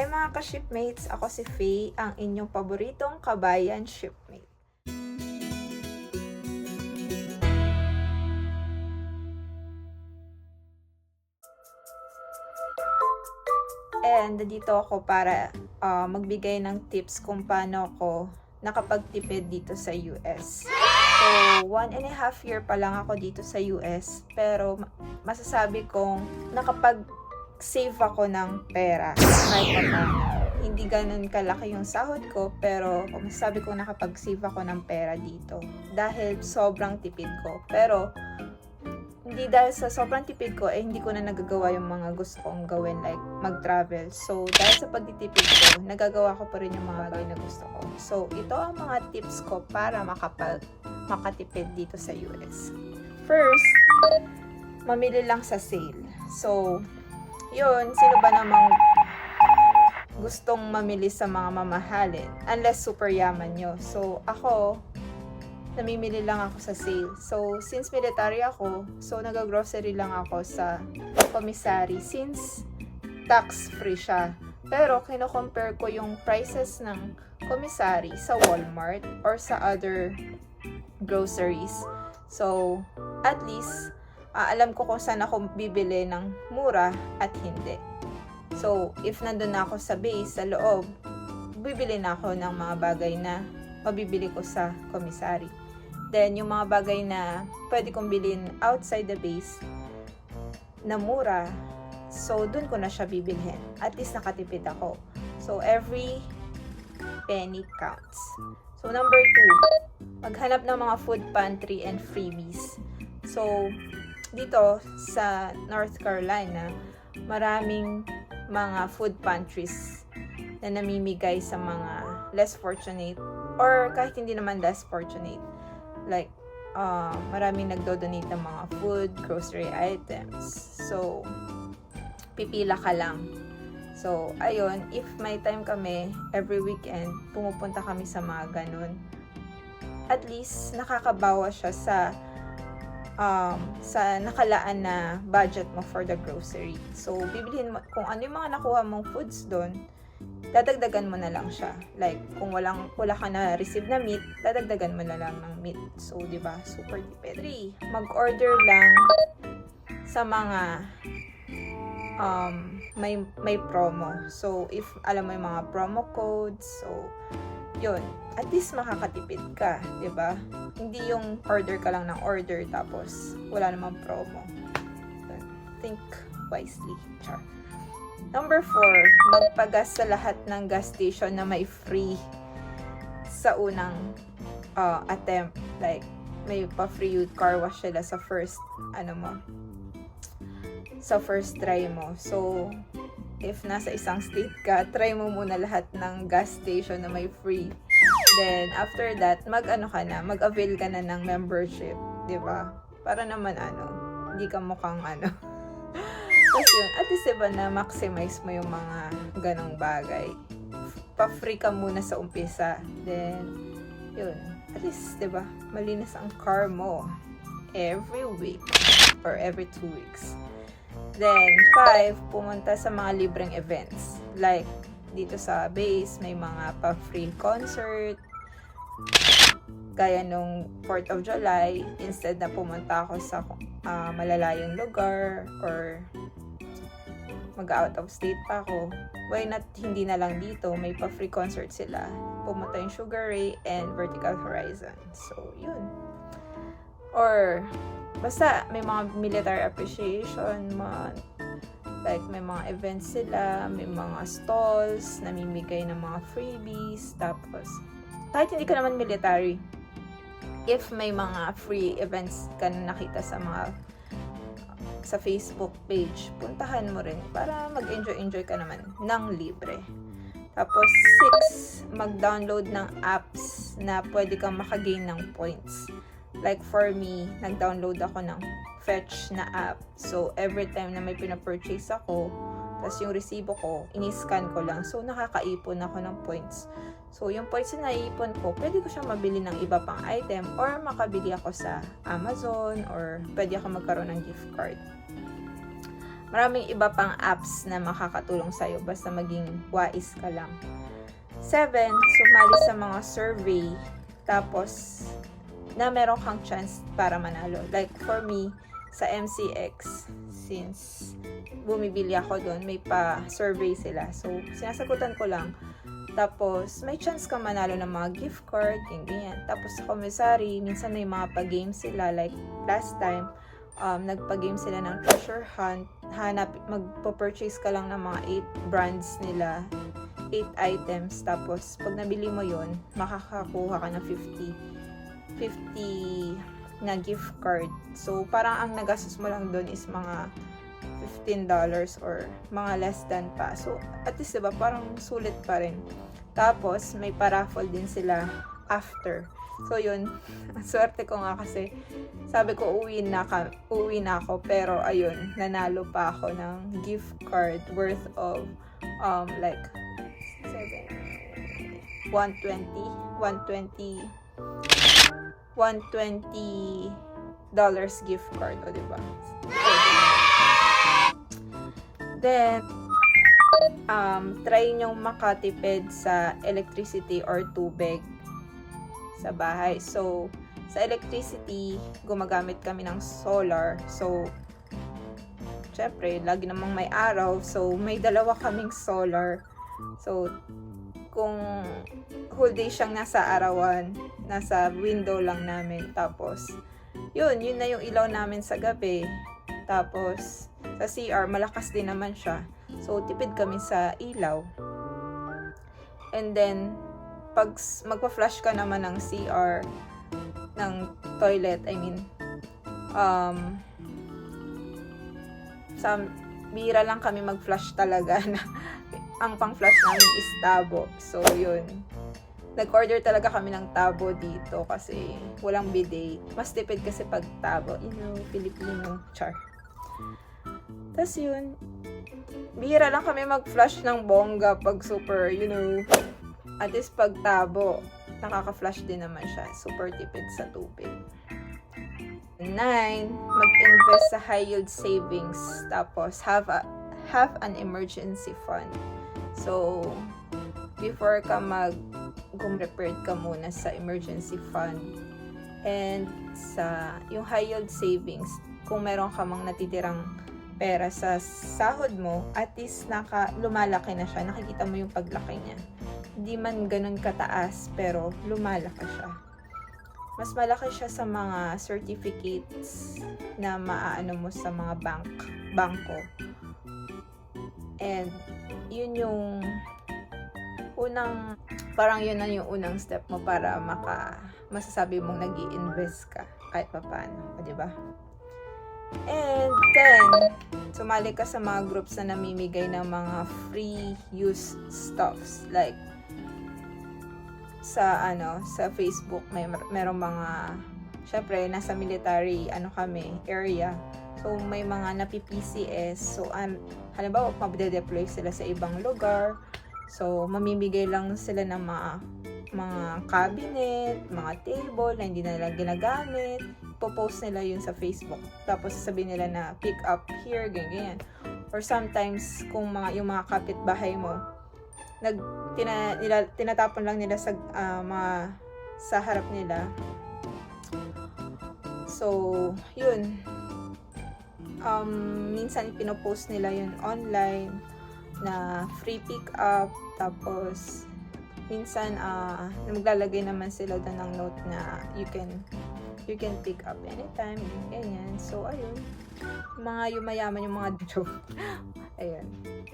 Hi mga ka-shipmates! Ako si Faye, ang inyong paboritong kabayan shipmate. And dito ako para ah, magbigay ng tips kung paano ako nakapagtipid dito sa US. So, one and a half year pa lang ako dito sa US. Pero ma- masasabi kong nakapag-save ako ng pera. Kahit pa. Hindi ganun kalaki yung sahod ko, pero masasabi kong nakapag-save ako ng pera dito. Dahil sobrang tipid ko. Pero, hindi dahil sa sobrang tipid ko, eh hindi ko na nagagawa yung mga gusto kong gawin, like mag-travel. So, dahil sa pagtitipid ko, nagagawa ko pa rin yung mga bagay na gusto ko. So, ito ang mga tips ko para makapag makatipid dito sa US. First, mamili lang sa sale. So, yun, sino ba namang gustong mamili sa mga mamahalin unless super yaman nyo. So, ako, namimili lang ako sa sale. So, since military ako, so nag-grocery lang ako sa commissary since tax-free siya. Pero, kino-compare ko yung prices ng commissary sa Walmart or sa other groceries. So, at least, ah, alam ko kung saan ako bibili ng mura at hindi. So, if nandun na ako sa base, sa loob, bibili na ako ng mga bagay na mabibili ko sa commissary. Then, yung mga bagay na pwede kong bilhin outside the base na mura, so dun ko na siya bibilhin. At least nakatipid ako. So, every penny counts. So, number two, maghanap ng mga food pantry and freebies. So, dito sa North Carolina, maraming mga food pantries na namimigay sa mga less fortunate or kahit hindi naman less fortunate. Like, uh, maraming nagdo-donate ng mga food, grocery items. So, pipila ka lang. So, ayun, if may time kami, every weekend, pumupunta kami sa mga ganun. At least, nakakabawa siya sa um, sa nakalaan na budget mo for the grocery. So, bibilhin mo, kung ano yung mga nakuha mong foods doon, dadagdagan mo na lang siya. Like, kung walang, wala ka na receive na meat, dadagdagan mo na lang ng meat. So, di ba Super tipid. Mag-order lang sa mga um, may, may promo. So, if alam mo yung mga promo codes, so, yun, at least makakatipid ka, di ba? Hindi yung order ka lang ng order tapos wala namang promo. Think wisely. Char. Number four, magpagas sa lahat ng gas station na may free sa unang uh, attempt. Like, may pa-free car wash sila sa first, ano mo, sa first try mo. So, if nasa isang state ka, try mo muna lahat ng gas station na may free. Then, after that, mag-ano ka na, mag-avail ka na ng membership. 'di ba Para naman ano, hindi ka mukhang ano. Tapos yun, at least diba na maximize mo yung mga ganong bagay. Pa-free ka muna sa umpisa. Then, yun. At least, diba, malinis ang car mo every week or every two weeks. Then, five, pumunta sa mga libreng events. Like, dito sa base, may mga pa-free concert. Gaya nung 4th of July, instead na pumunta ako sa ah, malalayong lugar or mag-out of state pa ako, why not hindi na lang dito, may pa-free concert sila. Pumunta yung Sugar Ray and Vertical Horizon. So, yun. Or, basta may mga military appreciation month. Like, may mga events sila, may mga stalls, namimigay ng mga freebies. Tapos, kahit hindi ka naman military, if may mga free events ka na nakita sa mga sa Facebook page, puntahan mo rin para mag-enjoy-enjoy ka naman ng libre. Tapos, six, mag-download ng apps na pwede kang makagain ng points. Like for me, nag-download ako ng Fetch na app. So, every time na may pinapurchase ako, tapos yung resibo ko, ini-scan ko lang. So, nakakaipon ako ng points. So, yung points na naiipon ko, pwede ko siya mabili ng iba pang item or makabili ako sa Amazon or pwede ako magkaroon ng gift card. maraming iba pang apps na makakatulong sa'yo basta maging wise ka lang. Seven, sumali sa mga survey. Tapos, na meron kang chance para manalo. Like for me, sa MCX, since bumibili ako doon, may pa-survey sila. So, sinasagutan ko lang. Tapos, may chance ka manalo ng mga gift card, yung ganyan. Tapos, sa commissary, minsan may mga pa-game sila. Like, last time, um, nagpa-game sila ng treasure hunt. Hanap, magpo-purchase ka lang ng mga 8 brands nila. 8 items. Tapos, pag nabili mo yon makakakuha ka ng 50 50 na gift card. So, parang ang nagastos mo lang doon is mga $15 or mga less than pa. So, at least, diba, parang sulit pa rin. Tapos, may paraffle din sila after. So, yun. Ang swerte ko nga kasi, sabi ko, uwi na, ka, uwi na ako. Pero, ayun, nanalo pa ako ng gift card worth of, um, like, 7, 120, 120, 120 dollars gift card, o diba? Then, um, try nyong makatipid sa electricity or tubig sa bahay. So, sa electricity, gumagamit kami ng solar. So, syempre, lagi namang may araw. So, may dalawa kaming solar. So, kung whole day siyang nasa arawan, nasa window lang namin. Tapos, yun, yun na yung ilaw namin sa gabi. Tapos, sa CR, malakas din naman siya. So, tipid kami sa ilaw. And then, pag magpa-flush ka naman ng CR, ng toilet, I mean, um, sa bira lang kami mag-flush talaga na ang pang-flush namin is tabo. So, yun. Nag-order talaga kami ng tabo dito kasi walang bidet. Mas tipid kasi pag tabo. You know, Filipino. Char. Tapos yun, bihira lang kami mag-flush ng bongga pag super, you know, at least pag tabo, nakaka-flush din naman siya. Super tipid sa tubig. Nine, mag-invest sa high yield savings. Tapos, have a have an emergency fund. So, before ka mag prepared ka muna sa emergency fund and sa yung high yield savings kung meron ka mang natitirang pera sa sahod mo at least naka lumalaki na siya. Nakikita mo yung paglaki niya. Hindi man ganun kataas pero lumalaki siya. Mas malaki siya sa mga certificates na maaano mo sa mga bank bangko and yun yung unang parang yun na yung unang step mo para maka masasabi mong nag invest ka kahit pa paano, o di ba? And then, sumali ka sa mga groups na namimigay ng mga free use stuffs like sa ano sa Facebook may mer- merong mga syempre nasa military ano kami area so may mga napi PCS so um, halimbawa magde-deploy sila sa ibang lugar So, mamimigay lang sila ng mga mga cabinet, mga table na hindi nila ginagamit. Popost nila yun sa Facebook. Tapos sasabihin nila na pick up here, ganyan, ganyan. Or sometimes, kung mga, yung mga kapitbahay mo, nag, tina, nila, tinatapon lang nila sa ah, mga sa harap nila. So, yun. Um, minsan pinopost nila yun online na free pick up tapos minsan ah maglalagay naman sila doon ng note na you can you can pick up anytime ganyan. So ayun. Mga yumayaman yung mga joke. Ayun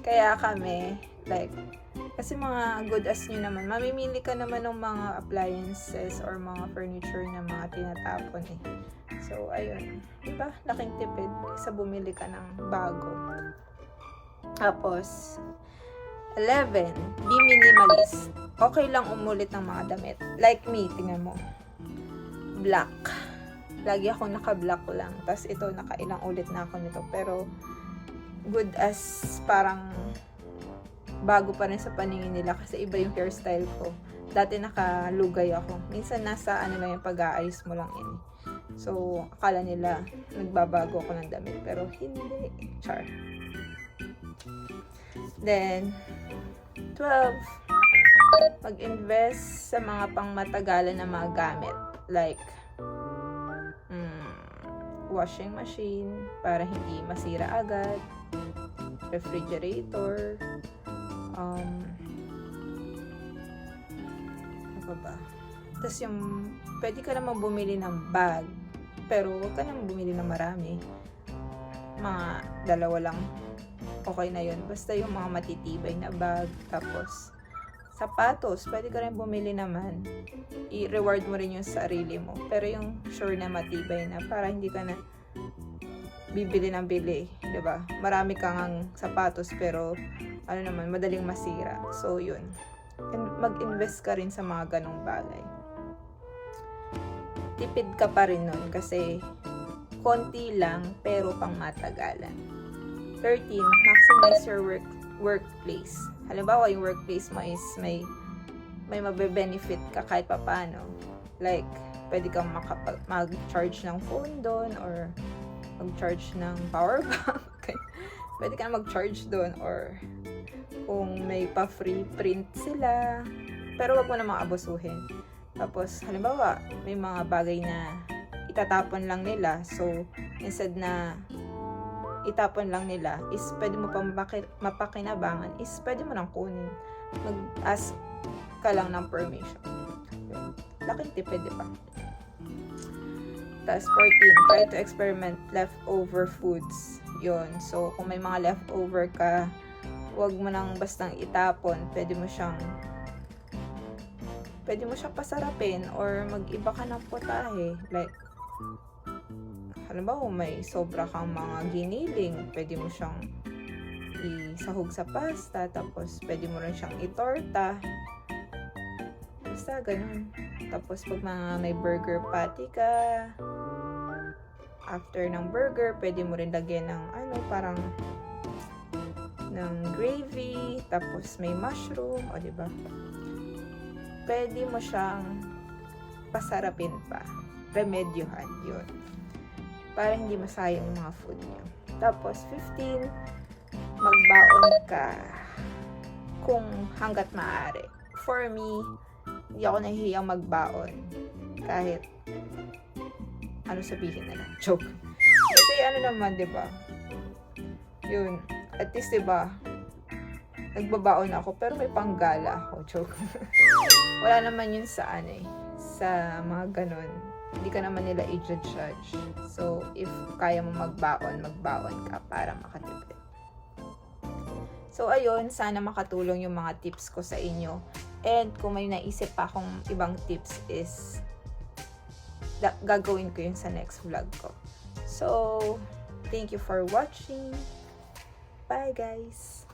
kaya kami like kasi mga good as nyo naman mamimili ka naman ng mga appliances or mga furniture na mga tinatapon eh so ayun diba laking tipid sa bumili ka ng bago tapos, 11, be minimalist. Okay lang umulit ng mga damit. Like me, tingnan mo. Black. Lagi ako naka-black lang. Tapos ito, nakailang ulit na ako nito. Pero, good as parang bago pa rin sa paningin nila kasi iba yung hairstyle ko. Dati nakalugay ako. Minsan nasa ano lang yung pag-aayos mo lang yun. So, akala nila nagbabago ako ng damit. Pero hindi. Char. Then, 12. Mag-invest sa mga pangmatagalan na mga gamit. Like, mm, washing machine para hindi masira agad. Refrigerator. Um, ano ba? Tapos yung, pwede ka naman bumili ng bag. Pero huwag ka naman bumili ng marami. Mga dalawa lang. Okay na yun. Basta yung mga matitibay na bag. Tapos, sapatos. Pwede ka rin bumili naman. I-reward mo rin yung sarili mo. Pero yung sure na matibay na. Para hindi ka na bibili ng bili. 'di ba Marami kang ang sapatos pero ano naman, madaling masira. So, yun. And mag-invest ka rin sa mga ganong bagay tipid ka pa rin nun kasi konti lang pero pang matagalan. 13. Maximize your work workplace. Halimbawa, yung workplace mo is may may mabe-benefit ka kahit papano. Like, pwede kang makapag, mag-charge ng phone doon or mag-charge ng power bank. pwede ka na mag-charge doon or kung may pa-free print sila. Pero wag mo namang abusuhin. Tapos, halimbawa, may mga bagay na itatapon lang nila. So, instead na itapon lang nila, is pwede mo pa mapaki- mapakinabangan, is pwede mo nang kunin. Mag-ask ka lang ng permission. Laking tipid, di ba? Tapos 14, try to experiment leftover foods. Yun. So, kung may mga leftover ka, huwag mo nang bastang itapon. Pwede mo siyang pwede mo siya pasarapin or mag-iba ka ng putahe. Like, halimbawa may sobra kang mga giniling, pwede mo siyang isahog sa pasta, tapos pwede mo rin siyang itorta. Basta ganun. Tapos pag mga may burger patty ka, after ng burger, pwede mo rin lagyan ng ano, parang ng gravy, tapos may mushroom, o di ba? pwede mo siyang pasarapin pa. Remedyohan, yun. Para hindi masayang yung mga food niyo. Tapos, 15, magbaon ka kung hanggat maaari. For me, hindi ako nahihiyang magbaon. Kahit ano sabihin nila. Joke. Kasi ano naman, di ba? Yun. At least, di ba, nagbabaon ako, pero may panggala ako. Joke. Wala naman yun sa ano eh, sa mga ganon. Hindi ka naman nila i-judge. So, if kaya mo magbaon, magbaon ka para makatipid. So, ayun, sana makatulong yung mga tips ko sa inyo. And kung may naisip pa akong ibang tips is gagawin ko yun sa next vlog ko. So, thank you for watching. Bye, guys!